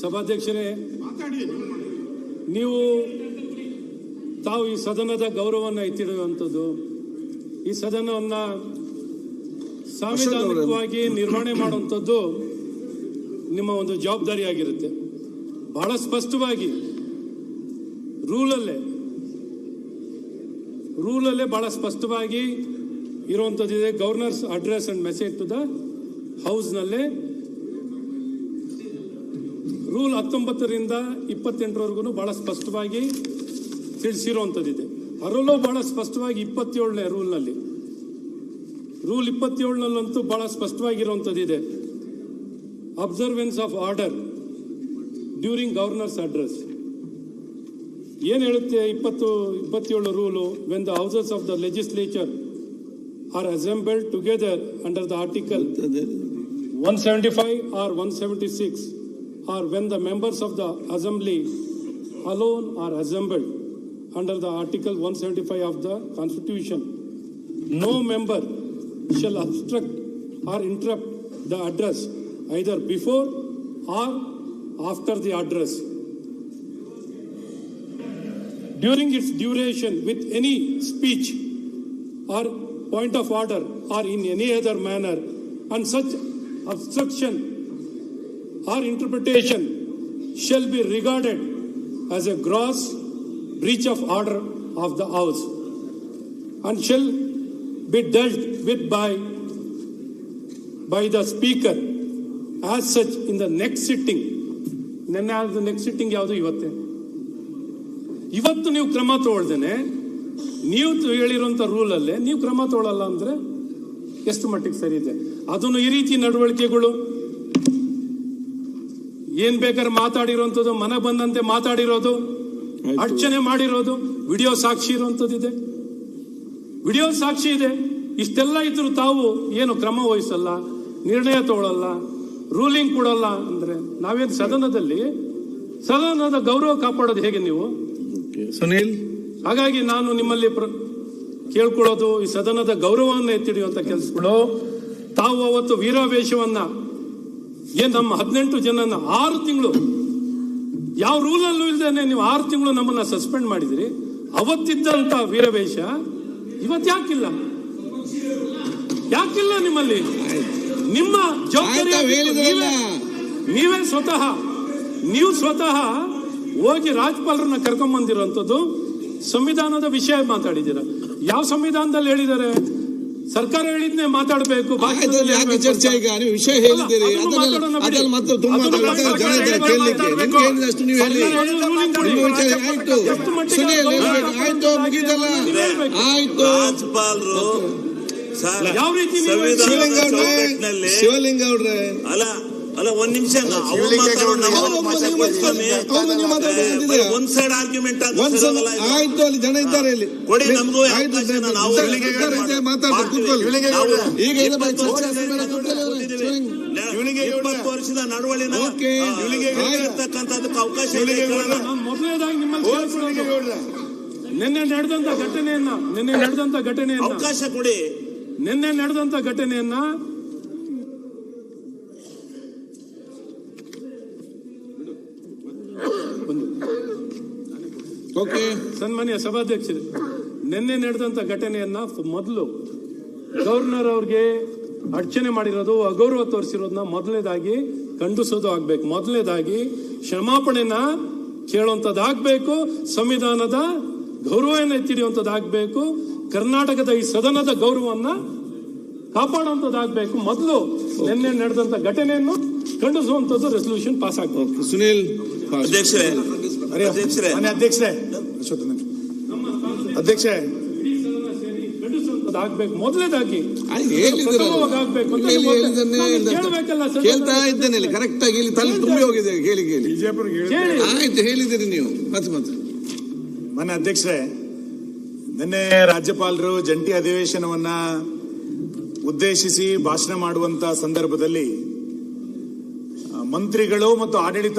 ಸಭಾಧ್ಯಕ್ಷರೇ ನೀವು ತಾವು ಈ ಸದನದ ಗೌರವವನ್ನು ಎತ್ತಿಡುವಂಥದ್ದು. ಈ ಸದನವನ್ನು ಸಾಂವಿಧಾನಿಕವಾಗಿ ನಿರ್ವಹಣೆ ಮಾಡುವಂಥದ್ದು ನಿಮ್ಮ ಒಂದು ಜವಾಬ್ದಾರಿಯಾಗಿರುತ್ತೆ ಬಹಳ ಸ್ಪಷ್ಟವಾಗಿ ರೂಲಲ್ಲೇ ರೂಲಲ್ಲೇ ಬಹಳ ಸ್ಪಷ್ಟವಾಗಿ ಇರುವಂಥದ್ದಿದೆ governors address and message to the ಹೌಸ್ನಲ್ಲೇ rule ಹತ್ತೊಂಬತ್ತರಿಂದ ಇಪ್ಪತ್ತೆಂಟರವರೆಗೂ ಬಹಳ ಸ್ಪಷ್ಟವಾಗಿ ತಿಳಿಸಿರುವಂಥದ್ದಿದೆ. ಅದರಲ್ಲೂ ಬಹಳ ಸ್ಪಷ್ಟವಾಗಿ ಇಪ್ಪತ್ತೇಳನೇ ರೂಲ್ನಲ್ಲಿ. ರೂಲ್ ಇಪ್ಪತ್ತೇಳನಲ್ಲಂತೂ ಬಹಳ ಸ್ಪಷ್ಟವಾಗಿರುವಂಥದ್ದಿದೆ. Observance of order during governors address ಏನು ಹೇಳುತ್ತೆ ಇಪ್ಪತ್ತು ಇಪ್ಪತ್ತೇಳು rule? When the houses of the legislature are assembled together under the article 175 or 176 or when the members of the assembly alone are assembled under the article 175 of the constitution no member shall obstruct or interrupt the address either before or after the address. During its duration with any speech or point of order or in any other manner and such obstruction or interpretation shall be regarded as a gross breach of order of the house and shall be dealt with by by the speaker as such in the next sitting ನೆನ್ನೆ ಆದ next sitting ಯಾವುದು ಇವತ್ತೇ ಇವತ್ತು ನೀವು ಕ್ರಮ ತಗೊಳ್ದೇನೆ ನೀವು ಹೇಳಿರುವಂಥ ರೂಲಲ್ಲೇ ನೀವು ಕ್ರಮ ತಗೊಳ್ಳಲ್ಲ ಅಂದರೆ ಎಷ್ಟು ಮಟ್ಟಿಗೆ ಸರಿ ಇದೆ ಅದನ್ನು ಈ ರೀತಿ ನಡವಳಿಕೆಗಳು ಏನ್ ಬೇಕಾದ್ರೆ ಮಾತಾಡಿರುವಂಥದ್ದು ಮನ ಬಂದಂತೆ ಮಾತಾಡಿರೋದು ಅರ್ಚನೆ ಮಾಡಿರೋದು ವಿಡಿಯೋ ಸಾಕ್ಷಿ ಇರುವಂತದ್ದಿದೆ ವಿಡಿಯೋ ಸಾಕ್ಷಿ ಇದೆ. ಇಷ್ಟೆಲ್ಲ ಇದ್ರು ತಾವು ಏನು ಕ್ರಮ ವಹಿಸಲ್ಲ ನಿರ್ಣಯ ತಗೊಳ್ಳಲ್ಲ ರೂಲಿಂಗ್ ಕೊಡಲ್ಲ ಅಂದ್ರೆ ನಾವೇನು ಸದನದಲ್ಲಿ ಸದನದ ಗೌರವ ಕಾಪಾಡೋದು ಹೇಗೆ ನೀವು? ಸುನೀಲ್. ಹಾಗಾಗಿ ನಾನು ನಿಮ್ಮಲ್ಲಿ ಕೇಳ್ಕೊಳ್ಳೋದು ಈ ಸದನದ ಗೌರವವನ್ನು ಎತ್ತಿಡಿಯುವಂತ ಕೆಲಸಗಳು. ತಾವು ಅವತ್ತು ವೀರಾವೇಶವನ್ನ ಏನ್ ನಮ್ಮ ಹದಿನೆಂಟು ಜನನ ಆರು ತಿಂಗಳು. ಯಾವ ರೂಲಲ್ಲೂ ಇಲ್ದೇನೆ ನೀವು ಆರು ತಿಂಗಳು ನಮ್ಮನ್ನ ಸಸ್ಪೆಂಡ್ ಮಾಡಿದಿರಿ. ಅವತ್ತಿದ್ದಂತ ವೀರವೇಶ ಇವತ್ತು ಯಾಕಿಲ್ಲ? ಯಾಕಿಲ್ಲ ನಿಮ್ಮಲ್ಲಿ? ನಿಮ್ಮ ಜವಾಬ್ದಾರಿ ನೀವೇ- ನೀವೇ ಸ್ವತಃ ನೀವು ಸ್ವತಃ ಹೋಗಿ ರಾಜ್ಯಪಾಲರನ್ನ ಕರ್ಕೊಂಡ್ ಬಂದಿರುವಂತದ್ದು ಸಂವಿಧಾನದ ವಿಷಯ ಮಾತಾಡಿದ್ದೀರಾ. ಯಾವ ಸಂವಿಧಾನದಲ್ಲಿ ಹೇಳಿದ್ದಾರೆ? ಸರ್ಕಾರ ಹೇಳಿದ್ನೇ ಮಾತಾಡಬೇಕು ಯಾಕೆ ಚರ್ಚೆ ಈಗ? ನೀವು ವಿಷಯ ಹೇಳಿದ್ದೀರಿ ಅದನ್ನ ತುಂಬಾ ಜನ ಇದ್ದಾರೆ ಕೇಳಲಿಕ್ಕೆ ನಿಮ್ಗೆ ಹೇಳಿದಷ್ಟು ನೀವು ಹೇಳಿ? ನಿಮ್ಮ ವಿಚಾರ ಆಯ್ತು. ಸುನೀಲ್ ಆಯ್ತು? ಮುಗಿದಲ್ಲ. ಆಯ್ತು. ರಾಜ್ಯಪಾಲರು ಯಾವ ರೀತಿ ಶಿವಲಿಂಗ ಅವ್ರೆ ಶಿವಲಿಂಗ ಅವ್ರೆ ಅಲ್ಲ ಅಲ್ಲ ಒಂದ್ ನಿಮಿಷ ಒಂದ್ ಸೈಡ್ ಆರ್ಗ್ಯುಮೆಂಟ್ ಆಯ್ತು ಅಲ್ಲಿ ಜನ ಇದ್ದಾರೆ ಇಲ್ಲಿ. ಕೊಡಿ ನಮಗೂ ಬಗ್ಗೆ ಇಪ್ಪತ್ತು ವರ್ಷದ ನಡವಳಿನ ಓಕೆ. ಇರ್ತಕ್ಕಂಥದಕ್ಕೆ ಅವಕಾಶ. ನಿನ್ನೆ ನಡೆದಂತ ಘಟನೆಯನ್ನ ನಿನ್ನೆ ನಡೆದಂತ ಘಟನೆಯನ್ನ ಅವಕಾಶ ಕೊಡಿ. ನಿನ್ನೆ ನಡೆದಂತ ಘಟನೆಯನ್ನ ಓಕೆ. ಸನ್ಮಾನ್ಯ ಸಭಾಧ್ಯಕ್ಷರು ನಿನ್ನೆ ನಡೆದಂತ ಘಟನೆಯನ್ನ ಮೊದಲು ಗವರ್ನರ್ ಅವ್ರಿಗೆ ಅರ್ಚನೆ ಮಾಡಿರೋದು ಅಗೌರವ ತೋರಿಸಿರೋದನ್ನ ಮೊದಲನೇದಾಗಿ ಖಂಡಿಸೋದು ಆಗ್ಬೇಕು. ಮೊದಲನೇದಾಗಿ ಕ್ಷಮಾಪಣೆನ ಕೇಳುವಂಥದ್ದಾಗಬೇಕು ಸಂವಿಧಾನದ ಗೌರವನ ಎತ್ತಿಡಿಯುವಂಥದ್ದಾಗಬೇಕು ಕರ್ನಾಟಕದ ಈ ಸದನದ ಗೌರವವನ್ನ ಕಾಪಾಡುವಂಥದ್ದಾಗಬೇಕು. ಮೊದಲು ನಿನ್ನೆ ನಡೆದಂತ ಘಟನೆಯನ್ನು ಖಂಡಿಸುವಂಥದ್ದು ರೆಸೊಲ್ಯೂಷನ್ ಪಾಸ್ ಆಗ್ಬೇಕು. ಸುನೀಲ್. ಅಧ್ಯಕ್ಷರೇ. ಅಧ್ಯಕ್ಷರೇ. ಅಧ್ಯಕ್ಷೆ. ಕೇಳ್ತಾ ಇದ್ದೇನೆ ಇಲ್ಲಿ. ಕರೆಕ್ಟ್ ಆಗಿ ಇಲ್ಲಿ ತಲೆ ತುಂಬಿ ಹೋಗಿದೆ. ಕೇಳಿ ಕೇಳಿ. ಆಯ್ತು ಹೇಳಿದಿರಿ ನೀವು. ಮತ್ತೆ ಮತ್ತೆ. ಮನೆ ಅಧ್ಯಕ್ಷರೇ ನಿನ್ನೆ ರಾಜ್ಯಪಾಲರು ಜಂಟಿ ಅಧಿವೇಶನವನ್ನ ಉದ್ದೇಶಿಸಿ ಭಾಷಣ ಮಾಡುವಂತ ಸಂದರ್ಭದಲ್ಲಿ ಮಂತ್ರಿಗಳು ಮತ್ತು ಆಡಳಿತ